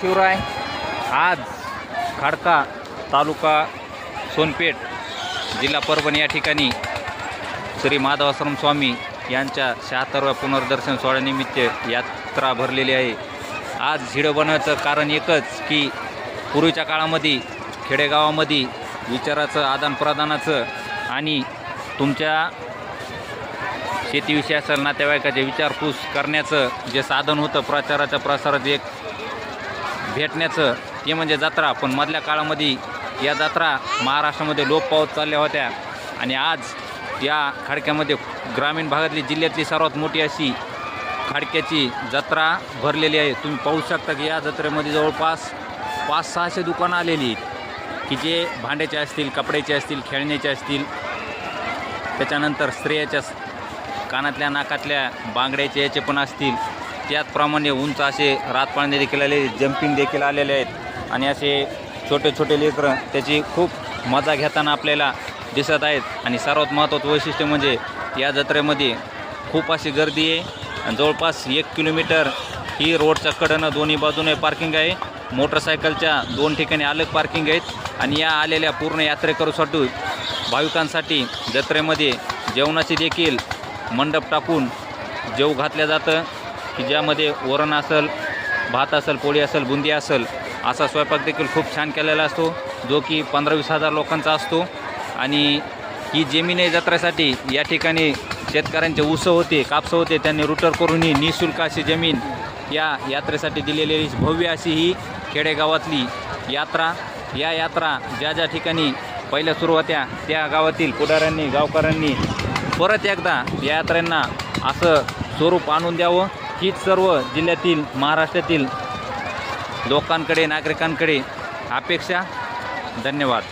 शिवराय. आज खाडका तालुका सोनपेठ जिल्हा परभणी या ठिकाणी श्री माधवाश्रम स्वामी यांच्या शहात्तरव्या पुनर्दर्शन सोहळ्यानिमित्त यात्रा भरलेली आहे. आज झिडं बनवायचं कारण एकच की पूर्वीच्या काळामध्ये खेडेगावामध्ये विचाराचं आदानप्रदानाचं आणि तुमच्या शेतीविषयी असेल नातेवाईकाचे विचारपूस करण्याचं जे साधन होतं प्रचाराच्या प्रसाराचं एक भेटण्याचं ते म्हणजे जत्रा. पण मधल्या काळामध्ये या जत्रा महाराष्ट्रामध्ये लोप पावत चालल्या होत्या. आणि आज या खाडक्यामध्ये ग्रामीण भागातली जिल्ह्यातली सर्वात मोठी अशी खाडक्याची जत्रा भरलेली आहे. तुम्ही पाहू शकता की या जत्रेमध्ये जवळपास पाच सहाशे दुकानं आलेली आहेत. की जे भांड्याचे असतील कपड्याचे असतील खेळण्याचे असतील. त्याच्यानंतर स्त्रियाच्या कानातल्या नाकातल्या बांगड्याचे याचे पण असतील. त्याचप्रमाणे उंच असे रातपाळणे देखील आले जम्पिंग देखील आलेले आहेत. आणि असे छोटे छोटे लेकरं त्याची खूप मजा घेताना आपल्याला दिसत आहेत. आणि सर्वात महत्त्वाचं वैशिष्ट्य म्हणजे या जत्रेमध्ये खूप अशी गर्दी आहे. आणि जवळपास एक किलोमीटर ही रोडच्या कडनं दोन्ही बाजूने पार्किंग आहे. मोटरसायकलच्या दोन ठिकाणी अलग पार्किंग आहेत. आणि या आलेल्या पूर्ण यात्रेकरूसाठी भाविकांसाठी जत्रेमध्ये जेवणाची देखील मंडप टाकून जेव घातलं जातं. की ज्यामध्ये वरण असेल भात असेल पोळी असेल बुंदी असेल असा स्वयंपाक देखील खूप छान केलेला असतो जो की पंधरा वीस हजार लोकांचा असतो. आणि ही जमीन आहे जत्रेसाठी. या ठिकाणी शेतकऱ्यांचे ऊस होते कापसं होते त्यांनी रुटर करून ही निशुल्क अशी जमीन या यात्रेसाठी दिलेली भव्य अशी ही खेडेगावातली यात्रा. या यात्रा ज्या ज्या ठिकाणी पहिल्या सुरू होत्या त्या गावातील पुढाऱ्यांनी गावकऱ्यांनी परत एकदा या यात्रेंना असं स्वरूप आणून द्यावं. हीच सर्व जिल्ह्यातील महाराष्ट्रातील लोकांकडे नागरिकांकडे अपेक्षा. धन्यवाद.